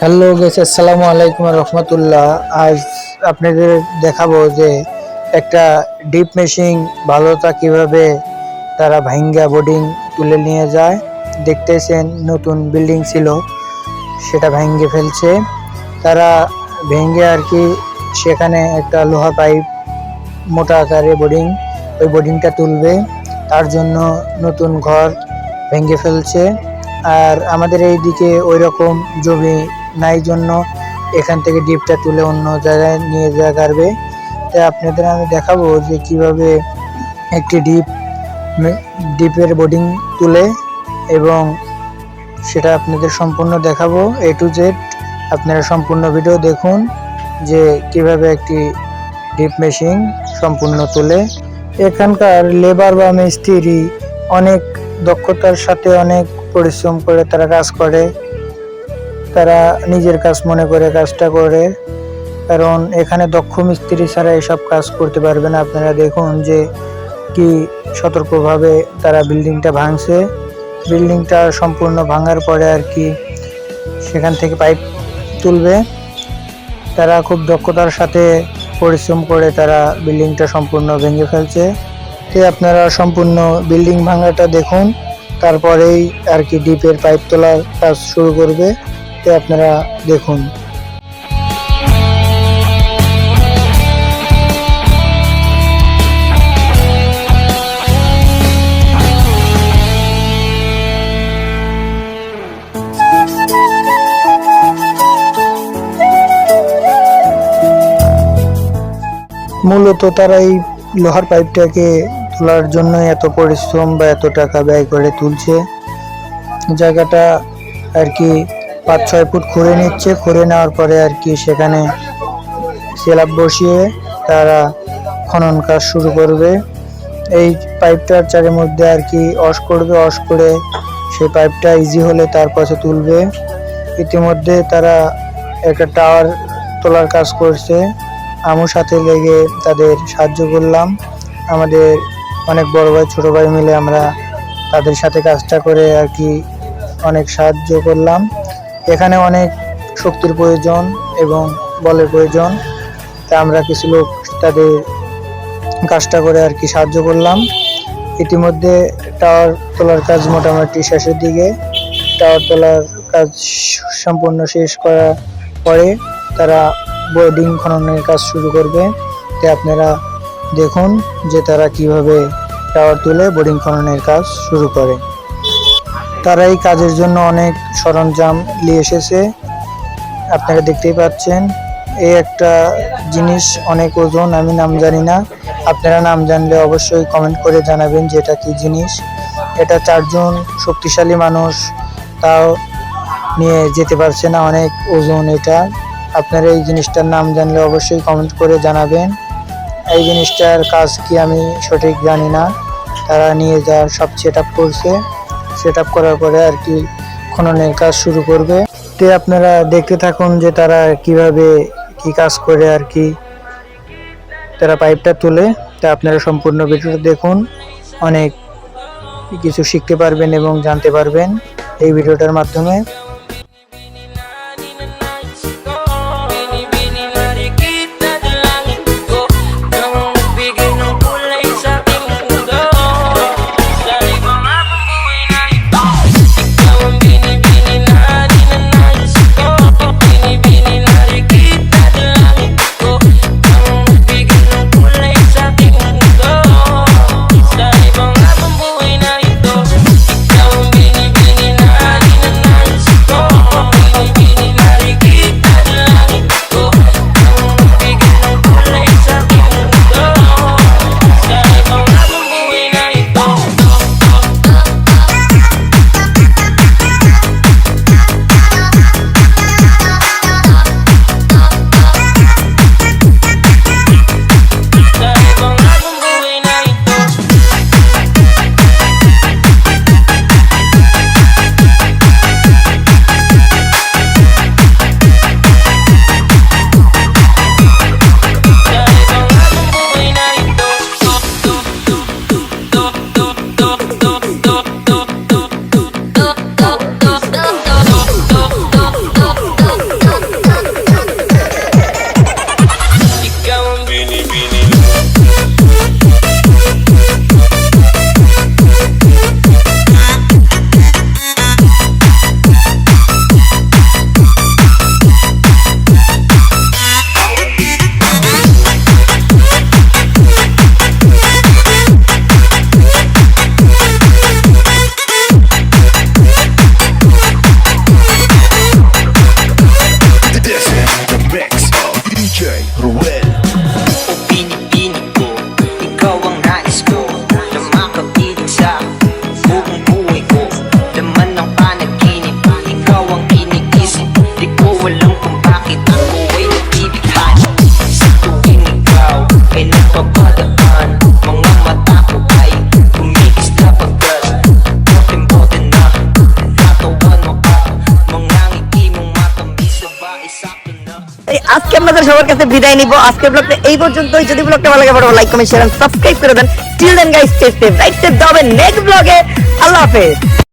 Hello guess আসসালামু আলাইকুম রহমতুল্লাহ আজ আপনাদের দেখাবো যে একটা ডিপ মেশিন ভালোটা কীভাবে তারা ভাঙ্গা বোর্ডিং তুলে নিয়ে যায়। দেখতেছেন নতুন বিল্ডিং ছিল, সেটা ভেঙে ফেলছে। তারা ভেঙে আর কি সেখানে একটা লোহা পাইপ, মোটা আকারে বোর্ডিং ওই বোর্ডিংটা তুলবে। তার জন্য নতুন ঘর ভেঙে ফেলছে। আর আমাদের এই দিকে ওই রকম জমি নাই জন্য এখান থেকে ডিপটা তুলে অন্য জায়গায় নিয়ে যাওয়া করবে তাই আপনাদের আমি দেখাবো যে কীভাবে একটি ডিপ ডিপের বোর্ডিং তুলে এবং সেটা আপনাদের সম্পূর্ণ দেখাবো। এ টু জেড আপনারা সম্পূর্ণ ভিডিও দেখুন যে কীভাবে একটি ডিপ মেশিন সম্পূর্ণ তুলে। এখানকার লেবার বা মিস্ত্রি অনেক দক্ষতার সাথে অনেক পরিশ্রম করে তারা কাজ করে। তারা নিজের কাজ মনে করে কাজটা করে। কারণ এখানে দক্ষ মিস্ত্রি ছাড়া এসব কাজ করতে পারবে না। আপনারা দেখুন যে কি সতর্কভাবে তারা বিল্ডিংটা ভাঙছে। বিল্ডিংটা সম্পূর্ণ ভাঙার পরে আর কি সেখান থেকে পাইপ তুলবে। তারা খুব দক্ষতার সাথে পরিশ্রম করে তারা বিল্ডিংটা সম্পূর্ণ ভেঙে ফেলছে। তো আপনারা সম্পূর্ণ বিল্ডিং ভাঙাটা দেখুন। তারপরেই আর কি ডিপের পাইপ তোলার কাজ শুরু করবে। তো আপনারা দেখুন। মূলত তারা এই লোহার পাইপটাকে তোলার জন্য এত পরিশ্রম বা এত টাকা ব্যয় করে তুলছে। জায়গাটা আর কি পাঁচ ছয় ফুট খুঁড়ে নিচ্ছে। খুঁড়ে নেওয়ার পরে আর কি সেখানে স্ল্যাব বসিয়ে তারা খনন কাজ শুরু করবে। এই পাইপটার চারের মধ্যে আর কি অস করবে, অস করে সেই পাইপটা ইজি হলে তার পাশে তুলবে। ইতিমধ্যে তারা একটা টাওয়ার তোলার কাজ করছে। আমার সাথে লেগে তাদের সাহায্য করলাম। আমাদের অনেক বড় ভাই, ছোট ভাই মিলে আমরা তাদের সাথে কাজটা করে আর কি অনেক সাহায্য করলাম। এখানে অনেক শক্তির প্রয়োজন এবং বলের প্রয়োজন। তা আমরা কিছু লোক তাদের কাজটা করে আর কি সাহায্য করলাম। ইতিমধ্যে টাওয়ার তোলার কাজ মোটামুটি শেষের দিকে। টাওয়ার তোলার কাজ সম্পূর্ণ শেষ করার পরে তারা বোর্ডিং খননের কাজ শুরু করবে। তাই আপনারা দেখুন যে তারা কীভাবে টাওয়ার তুলে বোর্ডিং খননের কাজ শুরু করে। তারা এই কাজের জন্য অনেক সরঞ্জাম নিয়ে এসেছে। আপনারা দেখতেই পাচ্ছেন, এই একটা জিনিস অনেক ওজন, আমি নাম জানি না। আপনারা নাম জানলে অবশ্যই কমেন্ট করে জানাবেন যে এটা কি জিনিস। এটা চারজন শক্তিশালী মানুষ, তাও নিয়ে যেতে পারছে না অনেক ওজন এটা। আপনারা এই জিনিসটার নাম জানলে অবশ্যই কমেন্ট করে জানাবেন। এই জিনিসটার কাজ কি আমি সঠিক জানি না। তারা নিয়ে যাওয়ার সব সেট আপ করছে। সেট করার পরে আর কি খননের কাজ শুরু করবে। তে আপনারা দেখতে থাকুন যে তারা কীভাবে কি কাজ করে আর কি। তারা পাইপটা তুলে, তা আপনারা সম্পূর্ণ ভিডিওটা দেখুন। অনেক কিছু শিখতে পারবেন এবং জানতে পারবেন এই ভিডিওটার মাধ্যমে। Ruel আজকে আপনাদের সবার কাছে বিদায় নিব। আজকের ব্লগটা এই পর্যন্তই। যদি ব্লগটা ভালো লাগে লাইক কমেন্ট শেয়ার সাবস্ক্রাইব করে দেন। Till then guys stay safe right safe next ব্লগে আল্লাহ হাফেজ।